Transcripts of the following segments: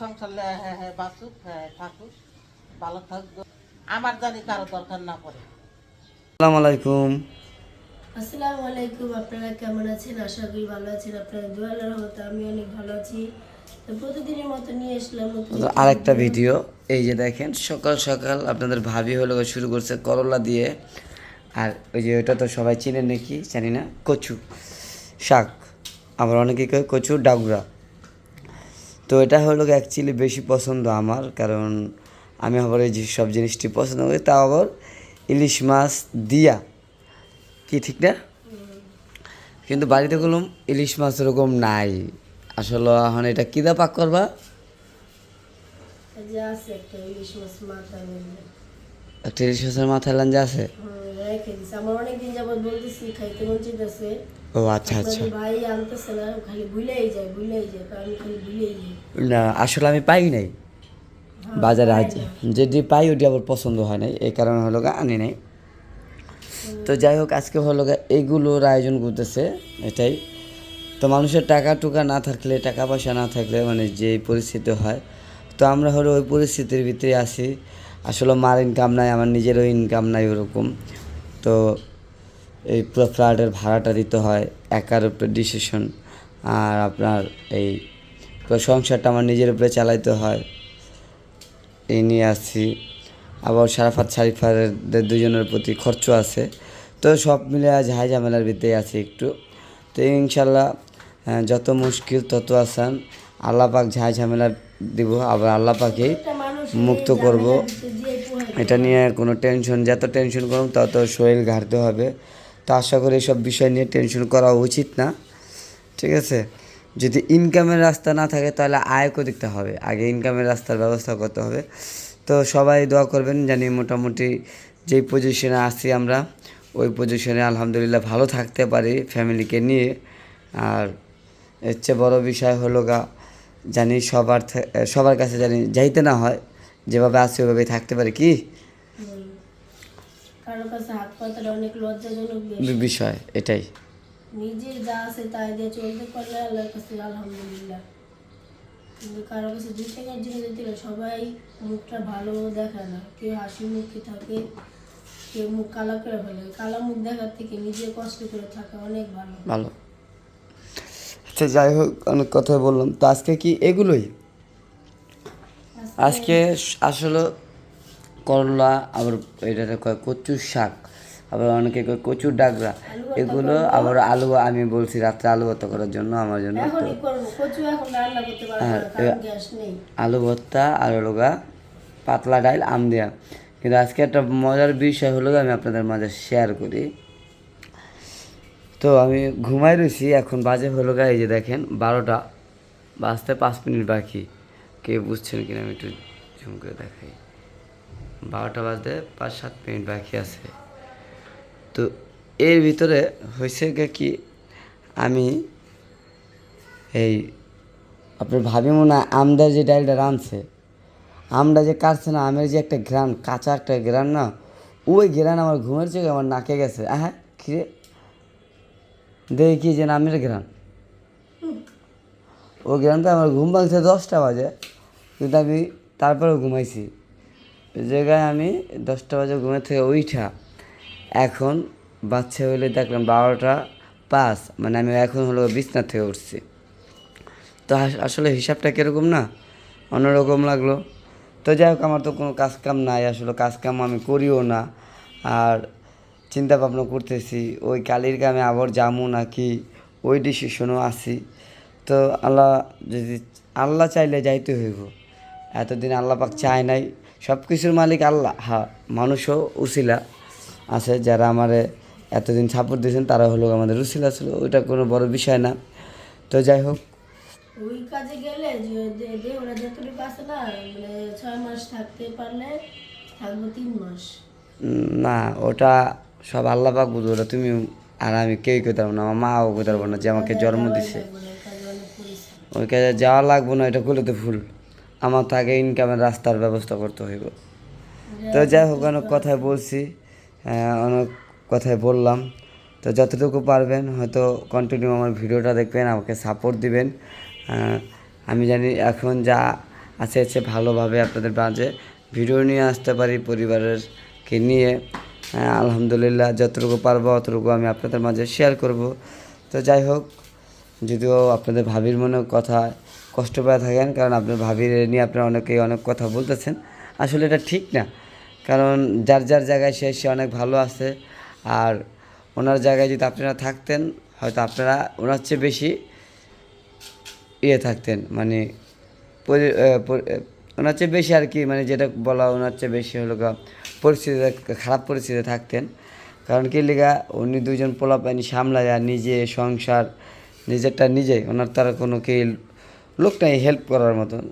সংসার হ্যাঁ হ্যাঁ বাঁচুক হ্যাঁ থাকুক ভালো থাকবে আমার জানি কারও দরকার না পড়ে। আসসালামু আলাইকুম। আসসালামু আলাইকুম আপনারা কেমন আছেন? আশা করি ভালো আছেন। রহমতে আমি অনেক ভালো আছি। প্রতিদিনের মতো নিয়ে আসলাম আরেকটা ভিডিও এই যে দেখেন সকাল সকাল আপনাদের ভাবি হলো শুরু করছে করলা দিয়ে। আর ওই যে ওটা তো সবাই চিনে নাকি? জানি না। কচু শাক। আবার অনেকে কয় কচু ডাগরা। তো এটা হলো অ্যাকচুয়ালি বেশি পছন্দ আমার, কারণ আমি আবার এই সব জিনিসটি পছন্দ করি তা আবার ইলিশ মাছ দিয়া। কি ঠিক না? কিন্তু বাড়িতে গেলাম ইলিশ মাছ ওরকম নাই। আসলে এখন এটা কিদা পাক করবা? মাছের মাথায় লাঞ্জা আছে? রেখে দিছে আমার অনেকদিন যাবত বলতেছি খাইতে মন চাইতেছে। ও আচ্ছা আচ্ছা। ভাই আনতেছে না খালি ভুলেই যায় ভুলেই যায় আমি খালি ভুলেই যাই না আসলে আমি পাই নাই বাজারে আজ। যেটি পাই ওটি আবার পছন্দ হয় নাই। এই কারণে হলো গা আনি নাই। তো যাই হোক আজকে হলো গা এইগুলোর আয়োজন করতেছে এটাই। তো মানুষের টাকা টুকা না থাকলে টাকা পয়সা না থাকলে মানে যে পরিস্থিতি হয় তো আমরা হলো ওই পরিস্থিতির ভিতরে আছি। আসলে মার ইনকাম নাই, আমার নিজেরও ইনকাম নাই ওরকম। তো এই পুরো ফ্ল্যাটের ভাড়াটা দিতে হয়, একার উপরে ডিসিশন আর আপনার এই পুরো সংসারটা আমার নিজের উপরে চালাইতে হয়। এই নিয়ে আসছি। আবার সারাফাত শারিফারদের দুজনের প্রতি খরচ আছে। তো সব মিলে আজ হাই ঝামেলার ভিতরে আছে একটু। তো ইনশাল্লাহ যত মুশকিল তত আসান। আল্লাহ পাক ঝাই ঝামেলা দিব, আবার আল্লাহ পাকেই একটা মানুষ মুক্ত করব। এটা নিয়ে কোনো টেনশন যত টেনশন করুন তত শরীর ঘাটতে হবে। তো আশা করি এসব বিষয় নিয়ে টেনশন করা উচিত না। ঠিক আছে? যদি ইনকামের রাস্তা না থাকে, তাহলে আয়কও দেখতে হবে? আগে ইনকামের রাস্তার ব্যবস্থা করতে হবে। তো সবাই দোয়া করবেন জানি মোটামুটি যেই পজিশনে আছি আমরা, ওই পজিশনে আলহামদুলিল্লাহ ভালো থাকতে পারি ফ্যামিলিকে নিয়ে। আর এর চেয়ে বড় বিষয় হলো গা, জানি সবার সবার কাছে জানি যাইতে না হয়। যেভাবে আছে ওইভাবেই থাকতে পারে কি? বিষয় এটাই। নিজের যা আছে তাই দিয়ে চলতে পারলে আল্লাহর কাছে আলহামদুলিল্লাহ। কিন্তু কারও কাছে দুই টাকার সবাই মুখটা ভালো দেখায় না। কেউ হাসি মুখে থাকে কেউ মুখ কালা করে ফেলে। কালা মুখ দেখার থেকে নিজে কষ্ট করে থাকা অনেক ভালো। ভালো। আচ্ছা যাই হোক অনেক কথা বললাম। তো আজকে কি এগুলোই? আজকে আসলে করলা আবার এটা কয় কচুর শাক আবার অনেকে কয় কচুর ডাগরা। এগুলো আবার আলু আমি বলছি রাত্রে আলু ভর্তা করার জন্য আমার জন্য হ্যাঁ, আলু ভর্তা আর গা পাতলা ডাইল আম দেওয়া কিন্তু আজকে একটা মজার বিষয় হলো আমি আপনাদের মাঝে শেয়ার করি। তো আমি ঘুমাই রয়েছি এখন বাজে হলো গা এই যে দেখেন বারোটা বাজতে পাঁচ মিনিট বাকি। কে বুঝছেন কিনা আমি একটু জুম করে দেখাই। বারোটা বাজতে পাঁচ সাত মিনিট বাকি আছে। তো এর ভিতরে হয়েছে কি, আমি এই আপনার ভাবি মনে হয় আমদার যে ডালটা রাঁধছে, আমটা যে কাটছে না, আমের যে একটা গ্রান কাঁচা একটা গ্রান না, ওই গ্রান আমার ঘুমের চোখে আমার নাকে গেছে। হ্যাঁ খিরে দেখি যে আমের গ্রান ও গ্রানটা আমার ঘুম ভাঙছে দশটা বাজে। কিন্তু আমি তারপরেও ঘুমাইছি। ওই জায়গায় আমি দশটা বাজে ঘুমের থেকে উইঠা। এখন বাচ্চা হইলে দেখলাম বারোটা পাঁচ মানে আমি এখন হলো বিছনা থেকে উঠছি। তো আস- আসলে হিসাবটা কীরকম না? অন্যরকম লাগল। তো যাই হোক, আমার তো কোনো কাজ কাম নাই, আসলে কাজ কাম আমি করিও না। আর চিন্তা ভাবনা করতেছি, ওই কালির কামে আবার যামু নাকি? ওই ডিসিশনও আছি। তো আল্লাহ যদি আল্লাহ চাইলে যাইতে হইব। এতদিন আল্লাহ পাক চায় নাই। সব কিছুর মালিক আল্লাহ। হ্যাঁ মানুষও উসিলা আছে যারা আমারে এতদিন সাপোর্ট দিয়েছেন তারা হলো আমাদের উসিলা ছিল ওইটা কোনো বড় বিষয় না। তো যাই হোক। ওই কাজে গেলে যে- যে- যে ওরা যতটুকু আছে না মানে ছয় মাস থাকতে পারলে থাকব তিন মাস। না ওটা সব আল্লাহ পাক বুঝব ওটা তুমি আর আমি কেউই করতে পারব না আমার মাও করতে পারব না যে আমাকে জন্ম দিছে মানে ওই কাজে অনেক পরিশ্রম ওই কাজে যাওয়া লাগবো না এটা করলে তো ভুল। আমার তো আগে ইনকামের রাস্তার ব্যবস্থা করতে হইব। তো যাই হোক অনেক কথাই বলছি অনেক কথাই বললাম। তো যতটুকু পারবেন হয়তো কন্টিনিউ আমার ভিডিওটা দেখবেন আমাকে সাপোর্ট দিবেন। আমি জানি এখন যা আছে আছে ভালোভাবে আপনাদের মাঝে ভিডিও নিয়ে আসতে পারি পরিবারেরকে নিয়ে। হ্যাঁ, আলহামদুলিল্লাহ যতটুকু পারব অতটুকু আমি আপনাদের মাঝে শেয়ার করব। তো যাই হোক যদিও আপনাদের ভাবির মনে কথা কষ্ট পেয়ে থাকেন, কারণ আপনার ভাবির নিয়ে আপনারা অনেকেই অনেক কথা বলতেছেন। আসলে এটা ঠিক না। কারণ যার যার জায়গায় সে সে অনেক ভালো আছে। আর ওনার জায়গায় যদি আপনারা থাকতেন, হয়তো আপনারা ওনার চেয়ে বেশি ইয়ে থাকতেন। মানে ওনার চেয়ে বেশি আর কি মানে যেটা বলা ওনার চেয়ে বেশি হলো গা পরিস্থিতিতে, খারাপ পরিস্থিতিতে থাকতেন। কারণ কি লিগা, উনি দুজন পোলা পানি সামলায় আর নিজে সংসার নিজেরটা নিজেই ওনার তারা কোনো কে লোক নাই হেল্প করার মতন।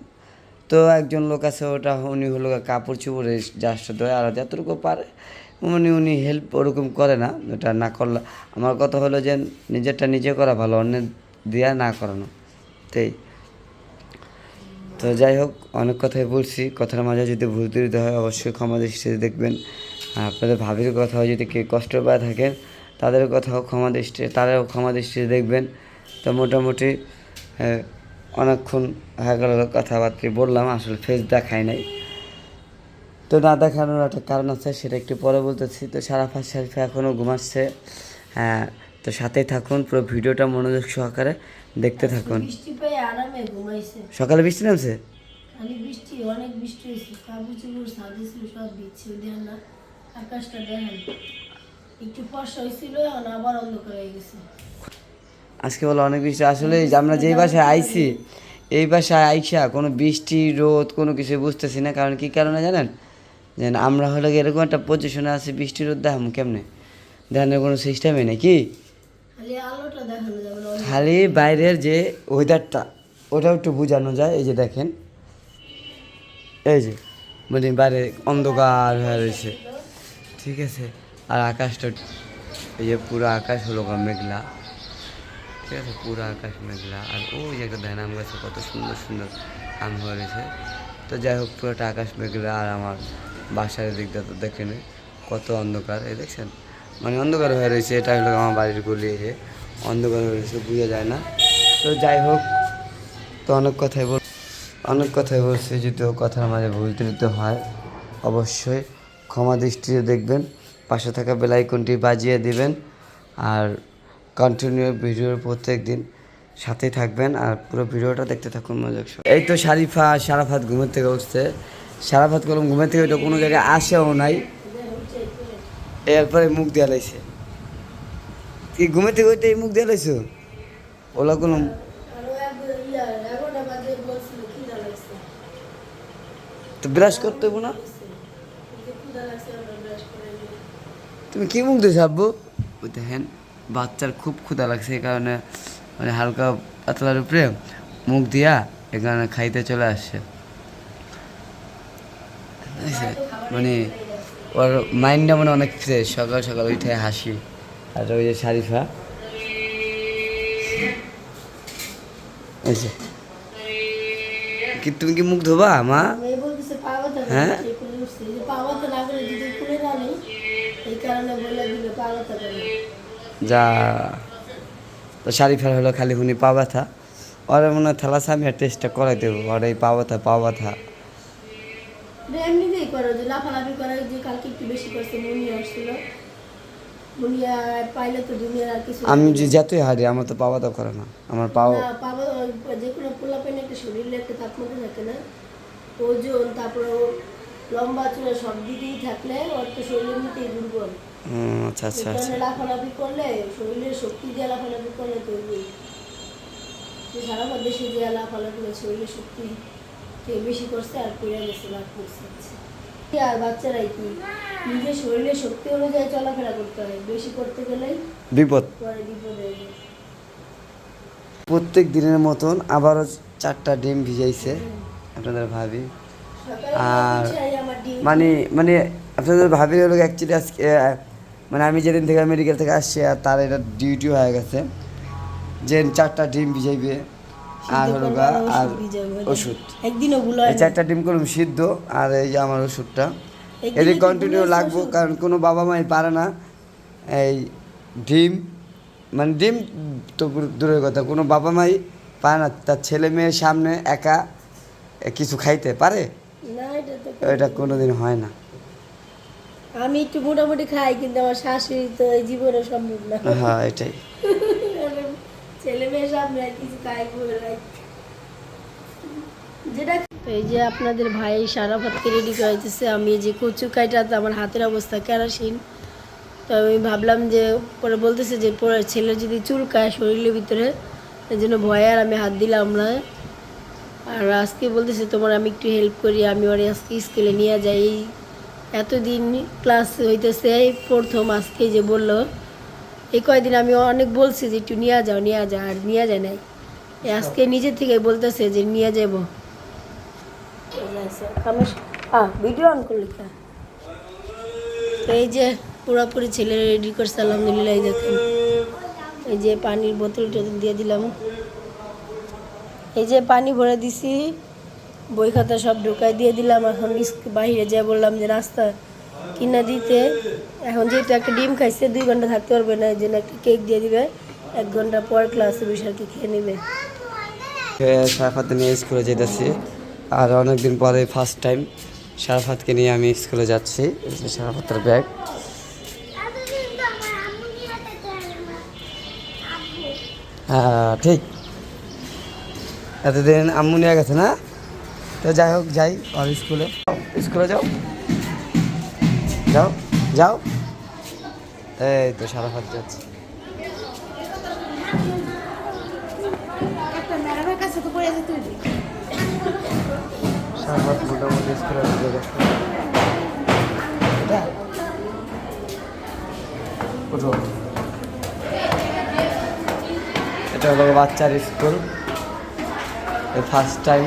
তো একজন লোক আছে, ওটা উনি হলো কাপড় চুপড়ে জাস্ট দেয় আর যতটুকু পারে উনি উনি হেল্প ওরকম করে না, ওটা না করলে, আমার কথা হলো যে নিজেরটা নিজে করা ভালো, অন্যের দেয়া না করানো, তাই। তো যাই হোক, অনেক কথাই বলছি, কথার মাঝে যদি ভুল ত্রুটি হয় অবশ্যই ক্ষমা দৃষ্টিতে দেখবেন। আপনাদের ভাবির কথাও যদি কেউ কষ্ট পায় থাকেন, তাদের কথাও ক্ষমা দৃষ্টি, তারাও ক্ষমা দৃষ্টিতে দেখবেন। তো মোটামুটি অনেকক্ষণ হয়ে গেল কথাবার্তা বললাম আসলে ফেস দেখাই নাই। তো না দেখানোর একটা কারণ আছে সেটা একটু পরে বলতেছি। তো সারা সারাফা শারিফা এখনও ঘুমাচ্ছে হ্যাঁ তো সাথেই থাকুন পুরো ভিডিওটা মনোযোগ সহকারে দেখতে থাকুন। সকালে বৃষ্টি নামছে? বৃষ্টি অনেক বৃষ্টি হয়েছে। কাপড় চোপড় সাদে ছিল সব দিচ্ছে দেখেন না। আকাশটা দেখেন একটু ফর্সা হয়েছিল এখন আবার অন্ধকার হয়ে গেছে। আজকে বলো অনেক বৃষ্টি আসলে যে আমরা যেই বাসায় আইছি এই বাসায় আইসা কোনো বৃষ্টি রোদ কোনো কিছু বুঝতেছি না কারণ কি কারণে জানেন? যে আমরা হলো এরকম একটা পজিশনে আছি বৃষ্টি রোদ দেখাম কেমনে? দেখানোর কোনো সিস্টেমই নেই কি খালি বাইরের যে ওয়েদারটা ওটাও একটু বোঝানো যায় এই যে দেখেন। এই যে মানে বাইরে অন্ধকার হয়ে রয়েছে। ঠিক আছে আর আকাশটা এই যে পুরো আকাশ হলো মেঘলা। ঠিক আছে, পুরো আকাশ মেঘলা। আর ওই যে একটা ধ্যান আম গাছে কত সুন্দর সুন্দর আম হয়ে রয়েছে তো যাই হোক, পুরোটা আকাশ মেঘলা আর আমার বাসার দিকটা তো দেখেন কত অন্ধকার। এই দেখছেন? মানে অন্ধকার হয়ে রয়েছে, এটা হলো আমার বাড়ির গলি যে অন্ধকার হয়ে রয়েছে, বোঝা যায় না। তো যাই হোক, তো অনেক কথাই বল, অনেক কথাই বলছি যদিও কথার মাঝে ভুল ত্রুটি হয়, অবশ্যই ক্ষমা দৃষ্টিতে দেখবেন। পাশে থাকা বেলাইকনটি বাজিয়ে দিবেন। আর কন্টিনিউ ভিডিওর প্রত্যেক দিন সাথেই থাকবেন আর পুরো ভিডিওটা দেখতে থাকুন মজা এই তো শারিফা সারাফাত ঘুমের থেকে উঠছে। সারাফাত কলম ঘুমের থেকে ওইটা কোনো জায়গায় আসেও নাই। এরপরে মুখ দেওয়া লাইছে। কি ঘুমের থেকে ওইটাই মুখ দেওয়া লাইছো? ওলা লাগছে তো ব্রাশ করতে না। তুমি কি মুখ দিয়েছ আব্বু দেখেন। বাচ্চার খুব ক্ষুধা লাগছে এই কারণে মানে হালকা পাতলার উপরে মুখ দিয়া এই কারণে খাইতে চলে আসছে। মানে ওর মাইন্ডটা মানে অনেক ফ্রেশ সকাল সকাল উঠে হাসি। আর ওই যে শারিফা কি তুমি কি মুখ ধোবা মা? হ্যাঁ? যা তো শারিফার হলো খালি হুনি পা ব্যথা। ওর মনে হয় থ্যালাসামিয়ার টেস্টটা করাই দেবো ওর এই পা ব্যথা পা ব্যথা। এমনিতেই করে যে লাফালাফি করে যে কালকে একটু বেশি করছে মুনিয়া আসছিল। মুনিয়া পাইলে তো দুনিয়ার আর কিছু আমি যে যতই হারি আমার তো পা ব্যথা করে না আমার পাও পাবা যে কোনো পোলা একটা শরীরে একটা তাপমাত্রা থাকে না ওজন তারপরে লম্বা চূড়া সব দিকেই থাকলে ওর তো শরীর এমনিতেই দুর্বল। আচ্ছা আচ্ছা আচ্ছা। লাফালাফি করলে শরীরের শক্তি দিয়ে লাফালাফি করলে তো সারা দেশে যে লাফালাফি শরীরের শক্তি থেকে বেশি করছে আর পড়ে গেছে লাভ করছে কি আর বাচ্চারাই কি? নিজের শরীরের শক্তি অনুযায়ী চলাফেরা করতে হয়। বেশি করতে গেলেই বিপদ। পরে বিপদ হয়ে প্রত্যেক দিনের মতন আবারও চারটা ডিম ভিজাইছে। আপনাদের ভাবি। আর মানে মানে আপনাদের ভাবি হলো অ্যাকচুয়ালি আজকে মানে আমি যেদিন থেকে মেডিকেল থেকে আসছি আর তার এটা ডিউটি হয়ে গেছে যে চারটা ডিম ভিজাইবে আর হলো আর ওষুধ ভুল এই চারটা ডিম করুন সিদ্ধ আর এই যে আমার ওষুধটা। একদিনে এটি কন্টিনিউ লাগবো কারণ কোনো বাবা মাই পারে না। এই ডিম মানে ডিম তো দূরের কথা কোনো বাবা মাই পারে না তার ছেলে মেয়ের সামনে একা কিছু খাইতে পারে? এটা তো কোনোদিন হয় না। আমি একটু মোটামুটি খাই কিন্তু আমার শাশুড়ি তো এই জীবনে সম্ভব না। হ্যাঁ এটাই। ছেলে মেয়ের সামনে কিছু খাই যেটা এই যে আপনাদের ভাই সারাফাতকে রেডি করাইতেছে আমি যে কচু কাইটাতে আমার হাতের অবস্থা কেরাসিন। তো আমি ভাবলাম যে পরে বলতেছে যে পরে ছেলের যদি চুলকায় শরীরের ভিতরে এই জন্য ভয়ে আর আমি হাত দিলাম না। আর আজকে বলতেছে, তোমার আমি একটু হেল্প করি, আমি ওর আজকে স্কুলে নিয়ে যাই। এই এতদিন ক্লাস হইতেছে প্রথম আজকে যে বলল, এই কয়দিন আমি অনেক বলছি যে, একটু নিয়ে যাও নিয়ে যাও। আর নিয়ে যায় নাই। আজকে নিজে থেকে বলতেছে যে, নিয়ে যাব। এই যে পুরোপুরি ছেলে রেডি করছে, আলহামদুলিল্লাহ দেখেন। এই যে পানির বোতল টোতল দিয়ে দিলাম। এই যে পানি ভরে দিছি বই খাতা সব ঢুকাই দিয়ে দিলাম। এখন ইস- বাইরে যা বললাম যে নাস্তা কিনা দিতে। এখন যেহেতু একটা ডিম খাইছে দুই ঘণ্টা থাকতে পারবে না এই জন্য একটা কেক দিয়ে দিবে। এক ঘণ্টা পর ক্লাসে বসে কি খেয়ে নেবে। সারাফাতে নিয়ে স্কুলে যেতেছি। আর অনেকদিন পরে ফার্স্ট টাইম সারাফাতকে নিয়ে আমি স্কুলে যাচ্ছি। সারাফাতের ব্যাগ। হ্যাঁ ঠিক। এতদিন আম্মু নিয়ে গেছে না? তো যাই হোক যাই আর স্কুলে। স্কুলে যাও। যাও যাও। এই তো সারা সারাফাত যাচ্ছে। মোটামুটি স্কুলে। এটা হলো বাচ্চার স্কুল। ফার্স্ট টাইম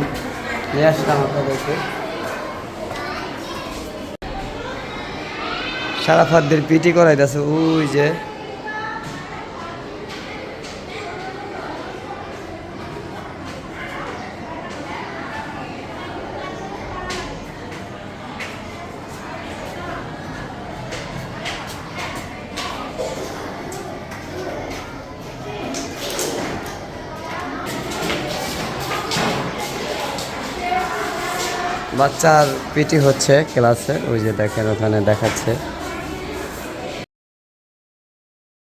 নিয়ে আসলাম আপনাদেরকে। সারাফাতদের পিটি করাইতেছে ওই যে বাচ্চার পিটি হচ্ছে ক্লাসে ওই যে দেখেন ওখানে দেখাচ্ছে।